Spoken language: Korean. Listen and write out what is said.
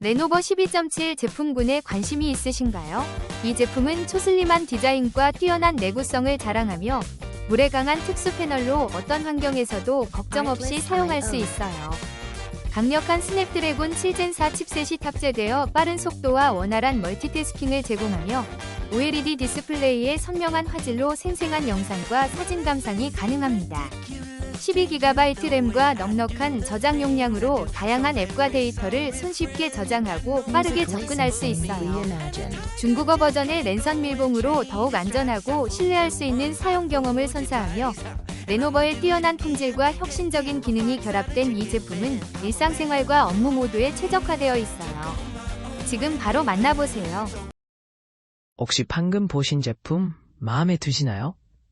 레노버 12.7 제품군에 관심이 있으신가요? 이 제품은 초슬림한 디자인과 뛰어난 내구성을 자랑하며 물에 강한 특수 패널로 어떤 환경에서도 걱정 없이 사용할 수 있어요. 강력한 스냅드래곤 7젠 4 칩셋이 탑재되어 빠른 속도와 원활한 멀티태스킹을 제공하며 OLED 디스플레이의 선명한 화질로 생생한 영상과 사진 감상이 가능합니다. 12GB 램과 넉넉한 저장 용량으로 다양한 앱과 데이터를 손쉽게 저장하고 빠르게 접근할 수 있어요. 중국어 버전의 랜선 밀봉으로 더욱 안전하고 신뢰할 수 있는 사용 경험을 선사하며 레노버의 뛰어난 품질과 혁신적인 기능이 결합된 이 제품은 일상생활과 업무 모두에 최적화되어 있어요. 지금 바로 만나보세요. 혹시 방금 보신 제품 마음에 드시나요?